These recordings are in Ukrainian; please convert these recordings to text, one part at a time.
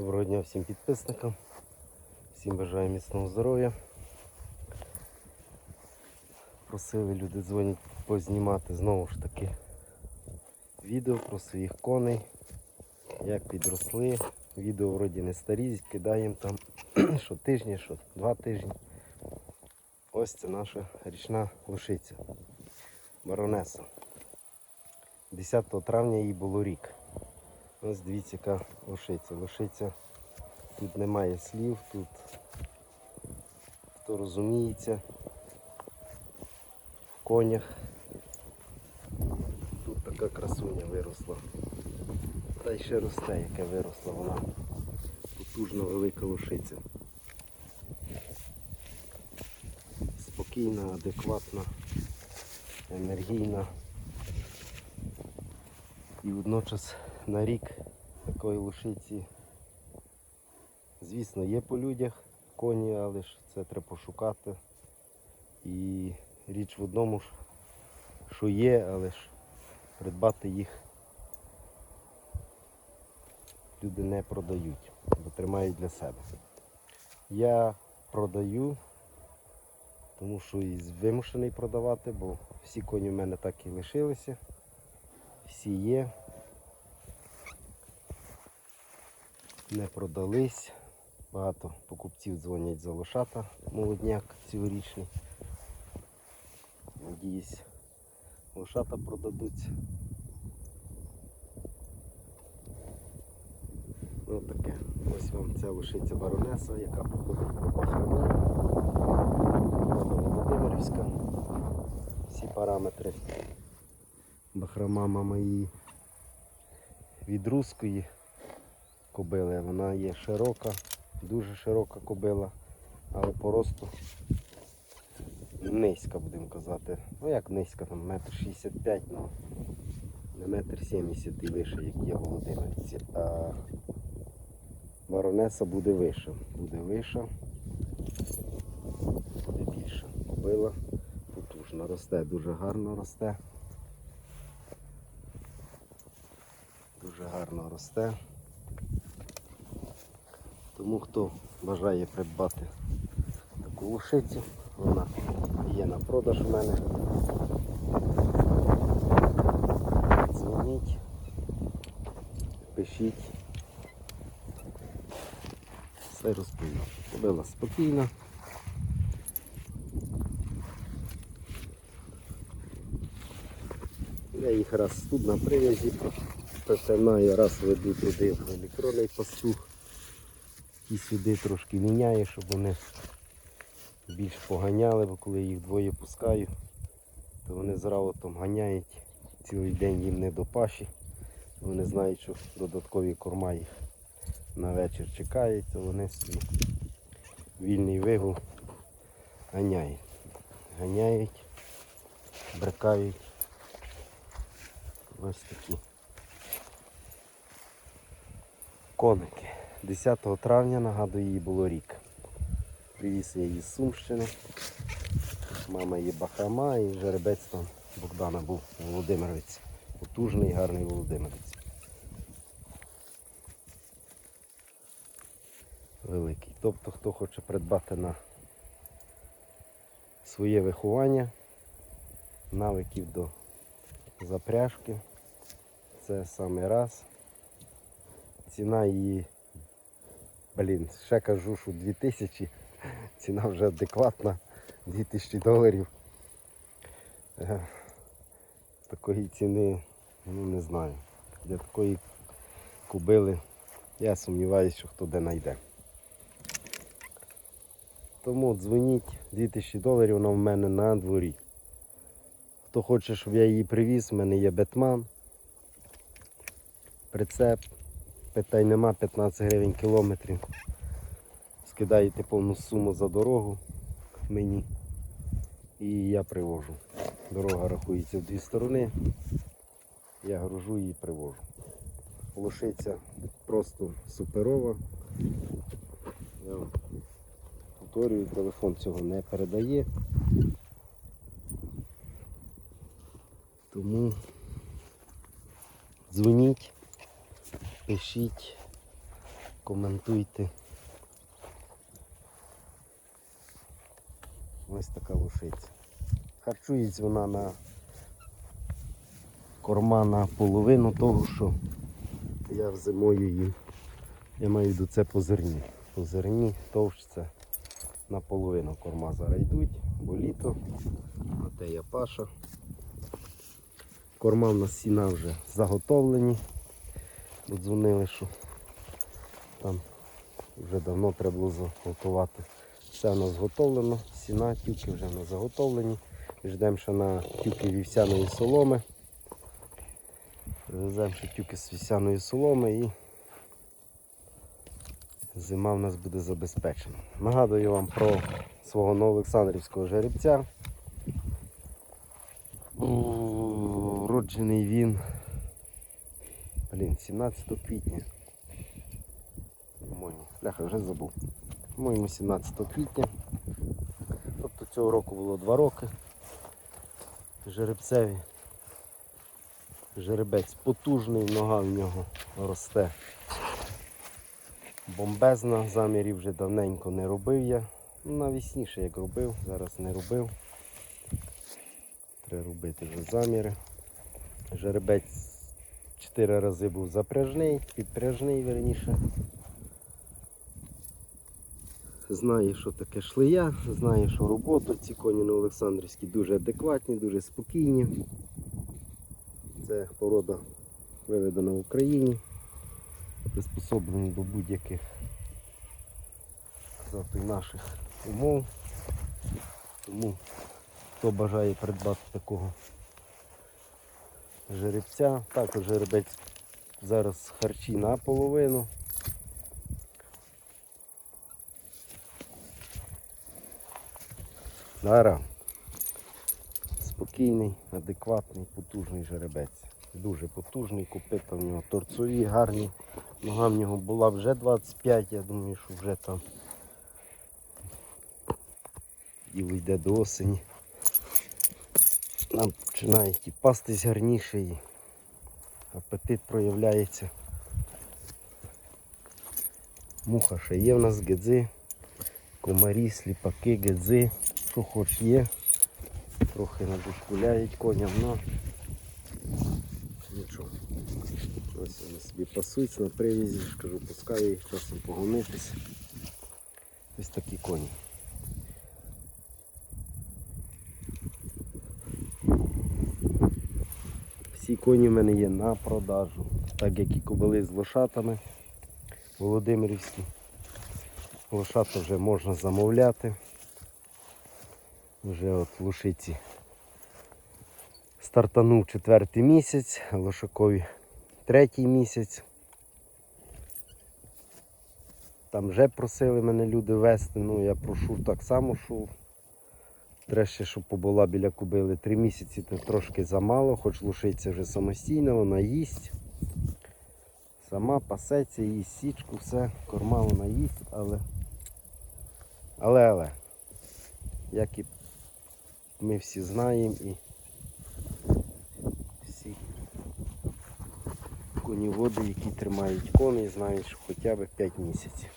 Доброго дня всім підписникам. Всім бажаю міцного здоров'я. Просили люди дзвонять познімати знову ж таки відео про своїх коней, як підросли. Відео вроді не старі, кидаємо там що тижні, що два тижні. Ось це наша річна лошиця. Баронеса. 10 травня їй було рік. Ось дивіться, яка лошиця. Лошиця. Тут немає слів, тут хто розуміється в конях. Тут така красуня виросла. Та й ще росте, яке виросла вона. Потужна велика лошиця. Спокійна, адекватна, енергійна. І водночас на рік такої лошиці, звісно, є по людях коні, але ж це треба пошукати. І річ в одному, ж, що є, але ж придбати їх люди не продають, бо тримають для себе. Я продаю, тому що і вимушений продавати, бо всі коні в мене так і лишилися. Всі є. Не продались. Багато покупців дзвонять за лошата молодняк цьогорічний. Надіюсь, лошата продадуться. Ось таке. Ось вам ця лошиця баронеса, яка походить по Бахрамі. Володимирівська. Всі параметри. Бахрама мама її від руської кобили. Вона є широка, дуже широка кобила, але по росту низька, будемо казати. Ну як низька, там метр шістдесят п'ять, ну не метр сімдесят і вище, як є Володимирці. А баронеса буде вища. Буде вища, буде більша. Кобила потужна, росте, дуже гарно росте. Дуже гарно росте. Тому хто бажає придбати таку лошицю, вона є на продаж у мене. Дзвоніть, пишіть. Все розповім. Кобила спокійна. Я їх раз тут на привязі починаю, раз веду туди в електронний пастух і сюди трошки міняю, щоб вони більш поганяли, бо коли їх двоє пускаю, то вони з равотом ганяють, цілий день їм не до паші. Вони знають, що додаткові корма їх на вечір чекають, то вони собі вільний вигул ганяють. Ганяють, брикають. Ось такі коники. 10 травня, нагадую, їй було рік. Привіз я її з Сумщини. Мама її Бахрама і жеребець там Богдана був Володимировець. Потужний, гарний Володимировець. Великий. Тобто, хто хоче придбати на своє виховання, навиків до запряжки, це саме раз. Ціна її Блін, ще кажу, що 2000, ціна вже адекватна, 2000 доларів. Такої ціни, ну не знаю. Для такої кубили я сумніваюся, що хто де знайде. Тому дзвоніть 2000 доларів вона в мене на дворі. Хто хоче, щоб я її привіз, в мене є бетман, прицеп. Питань нема 15 гривень кілометрів. Скидаєте повну суму за дорогу мені і я привожу. Дорога рахується в дві сторони. Я гружу і привожу. Лошиця просто суперова. Я повторюю, телефон цього не передає. Тому дзвоніть, пишіть коментуйте. Ось така лошиця. Харчується вона на корма на половину того, що я зимою їм. Я маю в виду це по зерні. По зерні товщиться наполовину корма зараз йдуть, бо літо, а те я паша. Корма в нас сіна вже заготовлені. Додзвонили, що там вже давно треба було заготувати. Все у нас зготовлено, сіна, тюки вже в нас заготовлені. Ждемо ще на тюки вівсяної соломи. Веземо ще тюки з вівсяної соломи і зима в нас буде забезпечена. Нагадую вам про свого новоолександрівського жеребця. Уроджений він. Блін, 17 квітня. По-моєму, бляха, вже забув. По-моєму, 17 квітня. Тобто цього року було 2 роки. Жеребцеві. Жеребець потужний, нога в нього росте. Бомбезна, замірів вже давненько не робив я. Ну, Навісніше як робив, зараз не робив. Треба робити вже заміри. Жеребець 4 рази був запряжний, підпряжний верніше. Знає, що таке шлея, знає, що робота. Ці коні на Олександрівській дуже адекватні, дуже спокійні. Це порода виведена в Україні, приспособлена до будь-яких наших умов. Тому хто бажає придбати такого жеребця, також жеребець зараз харчі наполовину. Дара. Спокійний, адекватний, потужний жеребець. Дуже потужний, копита в нього торцові, гарні. Нога в нього була вже 25, я думаю, що вже там і йде до осені. Нам починає ті пастись гарніше і апетит проявляється. Муха ще є в нас гедзи, комарі, сліпаки, гедзи, що хоч є. Трохи надушкуляють коням, але нічого. Ось вони собі пасуються на привізі, кажу, пускаю їх часом погонитись. Ось такі коні. Всі коні в мене є на продажу, так як і кобили з лошатами Володимирівські. Лошата вже можна замовляти. Вже от лошиці стартанув четвертий місяць, лошакові третій місяць. Там вже просили мене люди вести, ну я прошу так само, що треба щоб побула біля кубили. Три місяці це трошки замало, хоч лошиця вже самостійно, вона їсть. Сама пасеться, їсть січку, все, корма вона їсть, але. Але, але, як і ми всі знаємо і всі коніводи, які тримають коней, знають, що хоча б 5 місяців.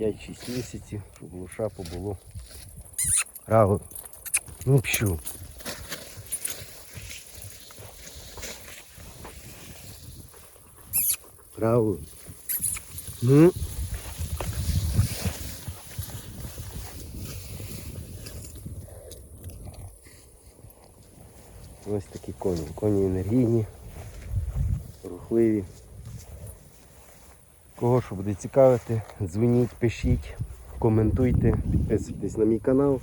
5-6 місяців, щоб лоша побуло. Раго. Ну пшу. Право. Ну. Ось такі коні. Коні енергійні, рухливі. Кого що буде цікавити, дзвоніть, пишіть, коментуйте, підписуйтесь на мій канал.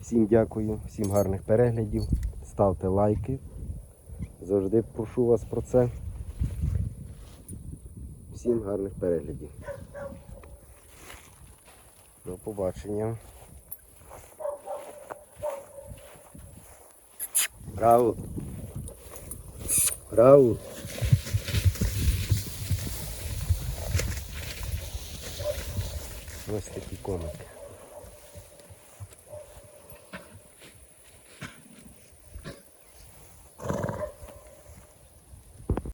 Всім дякую, всім гарних переглядів. Ставте лайки. Завжди прошу вас про це. Всім гарних переглядів. До побачення. Браво. Браво. Ось такі комики.